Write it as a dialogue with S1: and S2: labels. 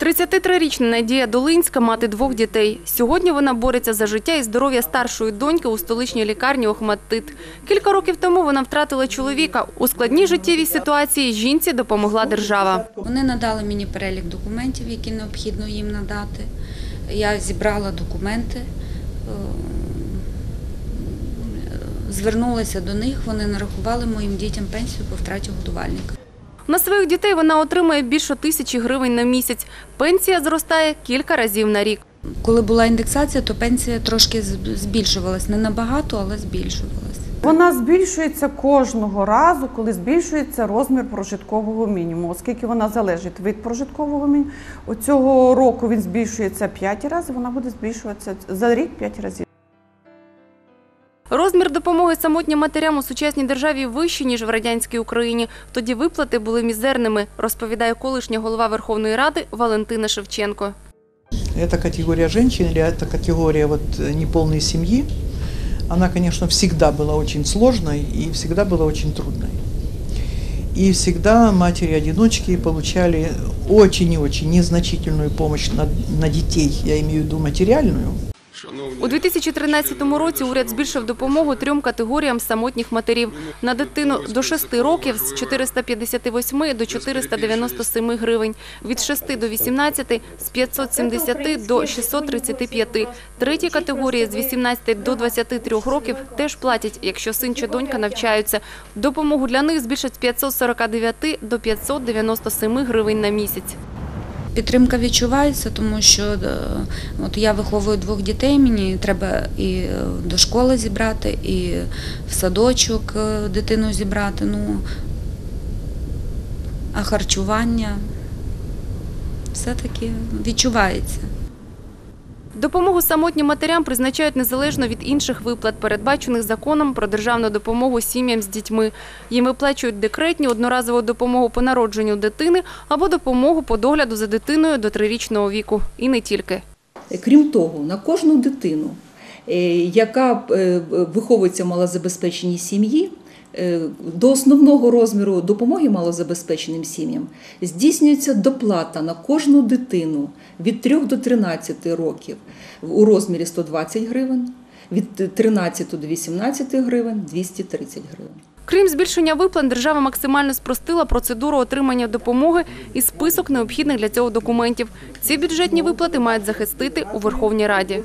S1: 33-річна Надія Долинська – мати двох дітей. Сьогодні вона бореться за життя і здоров'я старшої доньки у столичній лікарні Охматтит. Кілька років тому вона втратила чоловіка. У складній життєвій ситуації жінці допомогла держава.
S2: Вони надали мені перелік документів, які необхідно їм надати. Я зібрала документи, е, звернулася до них, вони нарахували моїм дітям пенсію по втраті годувальника.
S1: На своїх дітей вона отримує більше тисячі гривень на місяць. Пенсія зростає кілька разів на рік.
S2: Коли була індексація, то пенсія трошки збільшувалась. Не набагато, але збільшувалась.
S3: Вона збільшується кожного разу, коли збільшується розмір прожиткового мінімуму, оскільки вона залежить від прожиткового мінімуму. Цього року він збільшується 5 разів, вона буде збільшуватися за рік 5 разів
S1: Розмір допомоги самотнім матерям у сучасній державі вищий, ніж в радянській Україні. Тоді виплати були мізерними, розповідає колишня голова Верховної Ради Валентина Шевченко.
S4: Эта категория женщин или эта категория вот э, неполной семьи, она, конечно, всегда была очень сложной и всегда была очень трудной. И всегда матери-одиночки получали очень и очень незначительную помощь на, на детей, я имею в виду материальную,
S1: У 2013 році уряд збільшив допомогу трьом категоріям самотніх матерів. На дитину до 6 років з 458 до 497 гривень, від 6 до 18 – з 570 до 635. Треті категорії з 18 до 23 років теж платять, якщо син чи донька навчаються. Допомогу для них збільшать з 549 до 597 гривень на місяць.
S2: Підтримка відчувається, тому що е, от я виховую двох дітей, мені треба і е, до школи зібрати, і в садочок е, дитину зібрати. Ну, а харчування все-таки відчувається.
S1: Допомогу самотнім матерям призначають незалежно від інших виплат, передбачених законом про державну допомогу сім'ям з дітьми. Їм виплачують декретні, одноразову допомогу по народженню дитини або допомогу по догляду за дитиною до трирічного віку. І не тільки.
S5: Крім того, на кожну дитину, е, яка е, виховується в малозабезпеченій сім'ї, до основного розміру допомоги малозабезпеченим сім'ям здійснюється доплата на кожну дитину від 3 до 13 років у розмірі 120 гривень, від 13 до 18 гривень 230 гривень.
S1: Крім збільшення виплат, держава максимально спростила процедуру отримання допомоги і список необхідних для цього документів. Ці бюджетні виплати мають захистити у Верховній Раді.